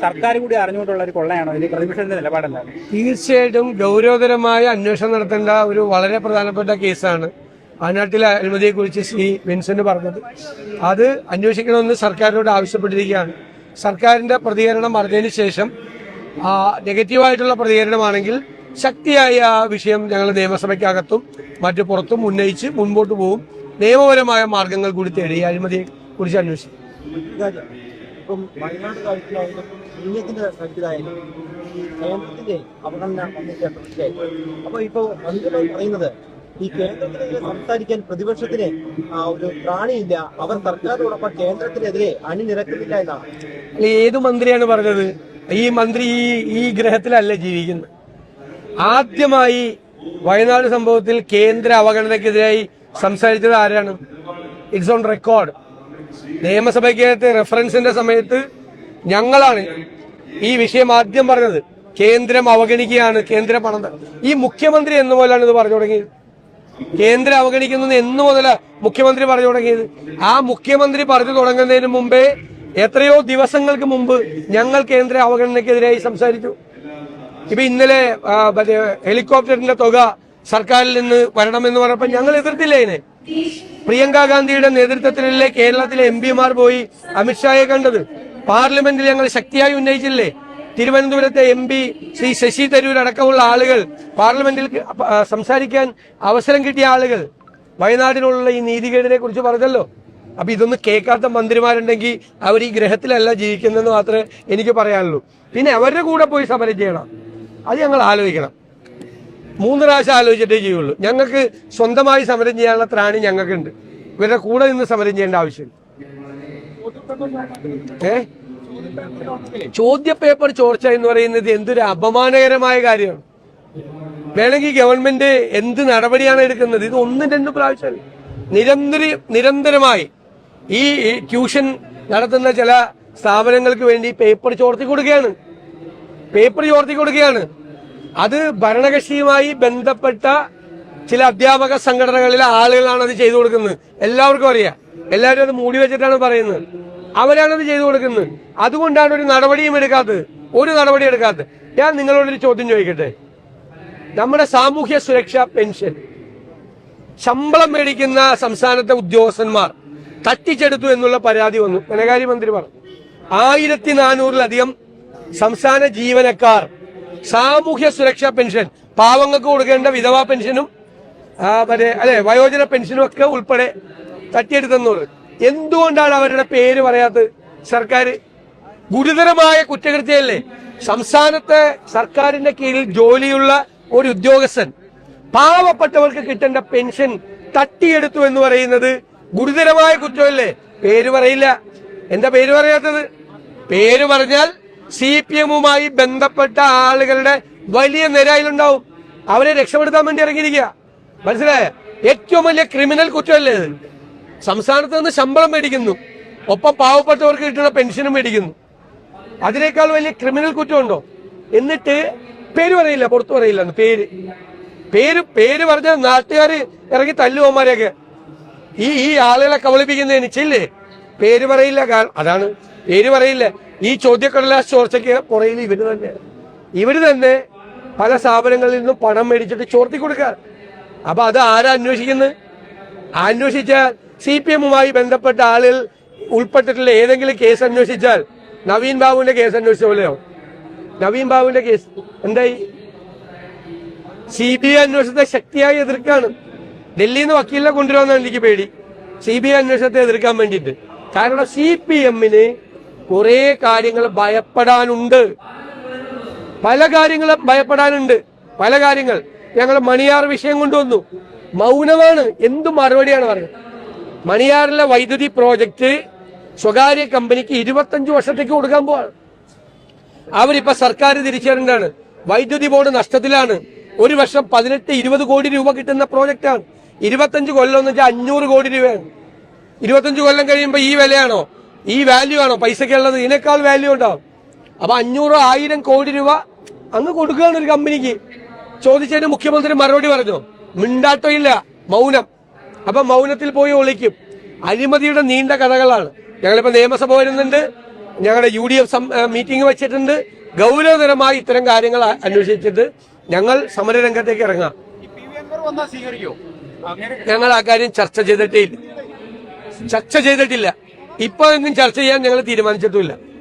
സർക്കാർ കൂടി അറിഞ്ഞുകൊണ്ടുള്ള ഒരു കൊള്ളയാണോ? ഇത് പ്രതിപക്ഷത്തിന്റെ നിലപാടല്ല. തീർച്ചയായിട്ടും ഗൗരവതരമായ അന്വേഷണം നടത്തേണ്ട ഒരു വളരെ പ്രധാനപ്പെട്ട കേസാണ്. വയനാട്ടിലെ അഴിമതിയെക്കുറിച്ച് ശ്രീ വിൻസെന്റ് പറഞ്ഞത്. അത് അന്വേഷിക്കണമെന്ന് സർക്കാരിനോട് ആവശ്യപ്പെട്ടിരിക്കുകയാണ്. സർക്കാരിന്റെ പ്രതികരണം അറിഞ്ഞതിന് ശേഷം ആ, നെഗറ്റീവായിട്ടുള്ള പ്രതികരണമാണെങ്കിൽ ശക്തിയായ ആ വിഷയം ഞങ്ങൾ നിയമസഭയ്ക്കകത്തും മറ്റു പുറത്തും ഉന്നയിച്ച് മുൻപോട്ട് പോകും നിയമപരമായ മാർഗങ്ങൾ കൂടി തേടി അഴിമതിയെ കുറിച്ച് അന്വേഷിക്കും. ഇപ്പം വയനാട് കാര്യത്തിലായാലും വിഴിഞ്ഞത്തിന്റെ കാര്യത്തിലായാലും കേന്ദ്രത്തിന്റെ അവഗണന മനസ്സിലായി അപ്പൊ ഇപ്പൊ മന്ത്രിമാർ പറയുന്നത് ഈ കേന്ദ്രത്തിനെതിരെ സംസാരിക്കാൻ പ്രതിപക്ഷത്തിന് ഒരു പ്രാണിയില്ല. അവർ സർക്കാരിനോടൊപ്പം കേന്ദ്രത്തിനെതിരെ അണിനിരക്കുന്നില്ല എന്നാണ്. ഏത് മന്ത്രിയാണ് പറഞ്ഞത്? ഈ മന്ത്രി ഈ ഈ ഗ്രഹത്തിലല്ല ജീവിക്കുന്നത്. ആദ്യമായി വയനാട് സംഭവത്തിൽ കേന്ദ്ര അവഗണനയ്ക്കെതിരായി സംസാരിച്ചത് ആരാണ്? ഇറ്റ്സ് ഓൺ റെക്കോർഡ് നിയമസഭയ്ക്കകത്ത് റെഫറൻസിന്റെ സമയത്ത് ഞങ്ങളാണ് ഈ വിഷയം ആദ്യം പറഞ്ഞത്. കേന്ദ്രം അവഗണിക്കുകയാണ് കേന്ദ്ര പണം ഈ മുഖ്യമന്ത്രി എന്ന് പോലാണ് ഇത് പറഞ്ഞു തുടങ്ങിയത്. കേന്ദ്രം അവഗണിക്കുന്നത് എന്ന് മുതല മുഖ്യമന്ത്രി പറഞ്ഞു തുടങ്ങിയത്. ആ മുഖ്യമന്ത്രി പറഞ്ഞു തുടങ്ങുന്നതിന് മുമ്പേ എത്രയോ ദിവസങ്ങൾക്ക് മുമ്പ് ഞങ്ങൾ കേന്ദ്ര അവഗണനയ്ക്കെതിരായി സംസാരിച്ചു. ഇപ്പൊ ഇന്നലെ ഹെലികോപ്റ്ററിന്റെ തുക സർക്കാരിൽ നിന്ന് വരണമെന്ന് പറഞ്ഞപ്പോൾ ഞങ്ങൾ എതിർത്തില്ല ഇതിനെ പ്രിയങ്ക ഗാന്ധിയുടെ നേതൃത്വത്തിലല്ലേ കേരളത്തിലെ എം പിമാർ പോയി അമിത്ഷായെ കണ്ടത്. പാർലമെന്റിൽ ഞങ്ങൾ ശക്തിയായി ഉന്നയിച്ചില്ലേ? തിരുവനന്തപുരത്തെ എം പി ശ്രീ ശശി തരൂർ അടക്കമുള്ള ആളുകൾ പാർലമെന്റിൽ സംസാരിക്കാൻ അവസരം കിട്ടിയ ആളുകൾ വയനാടിനുള്ള ഈ നീതികേടിനെ കുറിച്ച് പറഞ്ഞല്ലോ. അപ്പൊ ഇതൊന്നും കേൾക്കാത്ത മന്ത്രിമാരുണ്ടെങ്കിൽ അവർ ഈ ഗ്രഹത്തിലല്ല ജീവിക്കുന്നതെന്ന് മാത്രമേ എനിക്ക് പറയാനുള്ളൂ. പിന്നെ അവരുടെ കൂടെ പോയി സമരം ചെയ്യണം. അത് ഞങ്ങൾ ആലോചിക്കണം. മൂന്ന് പ്രാവശ്യം ആലോചിച്ചിട്ടേ ചെയ്യുള്ളൂ. ഞങ്ങൾക്ക് സ്വന്തമായി സമരം ചെയ്യാനുള്ള ത്രാണി ഞങ്ങൾക്കുണ്ട്. ഇവരുടെ കൂടെ നിന്ന് സമരം ചെയ്യേണ്ട ആവശ്യമില്ല. ഏ? ചോദ്യ പേപ്പർ ചോർച്ച എന്ന് പറയുന്നത് എന്തൊരു അപമാനകരമായ കാര്യമാണ്. വേണമെങ്കിൽ ഗവൺമെന്റ് എന്ത് നടപടിയാണ് എടുക്കുന്നത്? ഇത് ഒന്നും രണ്ടും പ്രാവശ്യമല്ല. നിരന്തര നിരന്തരമായി ഈ ട്യൂഷൻ നടത്തുന്ന ചില സ്ഥാപനങ്ങൾക്ക് വേണ്ടി പേപ്പർ ചോർത്തി കൊടുക്കുകയാണ്. പേപ്പർ ചോർത്തി കൊടുക്കുകയാണ്. അത് ഭരണകക്ഷിയുമായി ബന്ധപ്പെട്ട ചില അധ്യാപക സംഘടനകളിലെ ആളുകളാണ് അത് ചെയ്തു കൊടുക്കുന്നത്. എല്ലാവർക്കും അറിയാം. എല്ലാവരും അത് മൂടി വെച്ചിട്ടാണ് പറയുന്നത്. അവരാണ് അത് ചെയ്തു കൊടുക്കുന്നത്. അതുകൊണ്ടാണ് ഒരു നടപടിയും എടുക്കാത്തത്. ഒരു നടപടി എടുക്കാത്തത്. ഞാൻ നിങ്ങളോടൊരു ചോദ്യം ചോദിക്കട്ടെ? നമ്മുടെ സാമൂഹ്യ സുരക്ഷാ പെൻഷൻ. ശമ്പളം മേടിക്കുന്ന സംസ്ഥാനത്തെ ഉദ്യോഗസ്ഥന്മാർ തട്ടിച്ചെടുത്തു എന്നുള്ള പരാതി വന്നു. ധനകാര്യമന്ത്രി പറഞ്ഞു. ആയിരത്തി നാനൂറിലധികം സംസ്ഥാന ജീവനക്കാർ സാമൂഹ്യ സുരക്ഷാ പെൻഷൻ. പാവങ്ങൾക്ക് കൊടുക്കേണ്ട വിധവാ പെൻഷനും മറ്റേ അല്ലെ വയോജന പെൻഷനും ഒക്കെ ഉൾപ്പെടെ തട്ടിയെടുത്തെന്നുള്ളത് എന്തുകൊണ്ടാണ് അവരുടെ പേര് പറയാത്തത് സർക്കാർ ഗുരുതരമായ കുറ്റകൃത്യമല്ലേ സംസ്ഥാനത്തെ സർക്കാരിന്റെ കീഴിൽ ജോലിയുള്ള ഒരു ഉദ്യോഗസ്ഥൻ പാവപ്പെട്ടവർക്ക് കിട്ടേണ്ട പെൻഷൻ തട്ടിയെടുത്തു എന്ന് പറയുന്നത് ഗുരുതരമായ കുറ്റമല്ലേ? പേര് പറയില്ല. എന്താ പേര് പറയാത്തത്? പേര് പറഞ്ഞാൽ സി പി എമ്മുമായി ബന്ധപ്പെട്ട ആളുകളുടെ വലിയ നിരയിലുണ്ടാവും. അവരെ രക്ഷപ്പെടുത്താൻ വേണ്ടി ഇറങ്ങിയിരിക്കുക. മനസ്സിലായ? ഏറ്റവും വലിയ ക്രിമിനൽ കുറ്റമല്ലേ ഇത്? സംസ്ഥാനത്ത് നിന്ന് ശമ്പളം മേടിക്കുന്നു. ഒപ്പം പാവപ്പെട്ടവർക്ക് കിട്ടുന്ന പെൻഷനും മേടിക്കുന്നു. അതിനേക്കാൾ വലിയ ക്രിമിനൽ കുറ്റമുണ്ടോ? എന്നിട്ട് പേര് പറയില്ല പുറത്തു പറയില്ല പേര്. പേര് പേര് പറഞ്ഞ നാട്ടുകാർ ഇറങ്ങി തല്ലുവന്മാരെയൊക്കെ ഈ ഈ ആളുകളെ കബളിപ്പിക്കുന്നതിന് ചില്ലേ? പേര് പറയില്ല അതാണ്. പേര് പറയില്ല. ഈ ചോദ്യക്കടലാസ് ചോർച്ചയ്ക്ക് പുറയിൽ ഇവർ തന്നെ. ഇവർ തന്നെ പല സ്ഥാപനങ്ങളിൽ നിന്നും പണം മേടിച്ചിട്ട് ചോർത്തി കൊടുക്കുക അപ്പൊ അത് ആരാ അന്വേഷിക്കുന്നത് അന്വേഷിച്ചാൽ സി പി എമ്മുമായി ബന്ധപ്പെട്ട ആളിൽ ഉൾപ്പെട്ടിട്ടുള്ള ഏതെങ്കിലും കേസ് അന്വേഷിച്ചാൽ നവീൻ ബാബുവിന്റെ കേസ് അന്വേഷിച്ച പോലെയോ? നവീൻ ബാബുവിന്റെ കേസ് എന്തായി? സി ബി ഐ അന്വേഷണത്തെ ശക്തിയായി എതിർക്കാണ്. ഡൽഹിയിൽ നിന്ന് വക്കീലിനെ കൊണ്ടുവരുമെന്നാണ് എനിക്ക് പേടി. സി ബി ഐ അന്വേഷണത്തെ എതിർക്കാൻ വേണ്ടിയിട്ട്. കാരണം സി പി എമ്മിന് കുറെ കാര്യങ്ങൾ ഭയപ്പെടാനുണ്ട്. പല കാര്യങ്ങളും ഭയപ്പെടാനുണ്ട്. പല കാര്യങ്ങൾ. ഞങ്ങൾ മണിയാർ വിഷയം കൊണ്ടുവന്നു. മൗനമാണ്. എന്ത് മറുപടിയാണ് പറയുന്നത് മണിയാറിലെ വൈദ്യുതി പ്രോജക്റ്റ് സ്വകാര്യ കമ്പനിക്ക് ഇരുപത്തഞ്ച് വർഷത്തേക്ക് കൊടുക്കാൻ പോവാണ്. അവരിപ്പോ സർക്കാർ തിരിച്ചറിഞ്ഞാണ് വൈദ്യുതി ബോർഡ് നഷ്ടത്തിലാണ്. ഒരു വർഷം പതിനെട്ട് ഇരുപത് കോടി രൂപ കിട്ടുന്ന പ്രോജക്റ്റാണ്. ഇരുപത്തഞ്ച് കൊല്ലം എന്ന് വെച്ചാൽ അഞ്ഞൂറ് കോടി രൂപയാണ്. ഇരുപത്തഞ്ച് കൊല്ലം കഴിയുമ്പോൾ ഈ വിലയാണോ? ഈ വാല്യൂ ആണോ? പൈസക്കുള്ളത് ഇതിനേക്കാൾ വാല്യൂ ഉണ്ടാവും. അപ്പൊ അഞ്ഞൂറ് ആയിരം കോടി രൂപ അങ്ങ് കൊടുക്കുകയാണ് ഒരു കമ്പനിക്ക് ചോദിച്ചതിന് മുഖ്യമന്ത്രി മറുപടി പറഞ്ഞു. മിണ്ടാട്ടോ ഇല്ല മൗനം. അപ്പൊ മൗനത്തിൽ പോയി ഒളിക്കും. അഴിമതിയുടെ നീണ്ട കഥകളാണ്. ഞങ്ങളിപ്പോ നിയമസഭ വരുന്നുണ്ട്. ഞങ്ങളുടെ യു ഡി എഫ് മീറ്റിംഗ് വെച്ചിട്ടുണ്ട്. ഗൗരവതരമായി ഇത്തരം കാര്യങ്ങൾ അന്വേഷിച്ചിട്ട് ഞങ്ങൾ സമരരംഗത്തേക്ക് ഇറങ്ങാം. ഞങ്ങൾ ആ കാര്യം ചർച്ച ചെയ്തിട്ടേ ചർച്ച ചെയ്തിട്ടില്ല. ഇപ്പൊ ഒന്നും ചർച്ച ചെയ്യാൻ ഞങ്ങൾ തീരുമാനിച്ചിട്ടുമില്ല.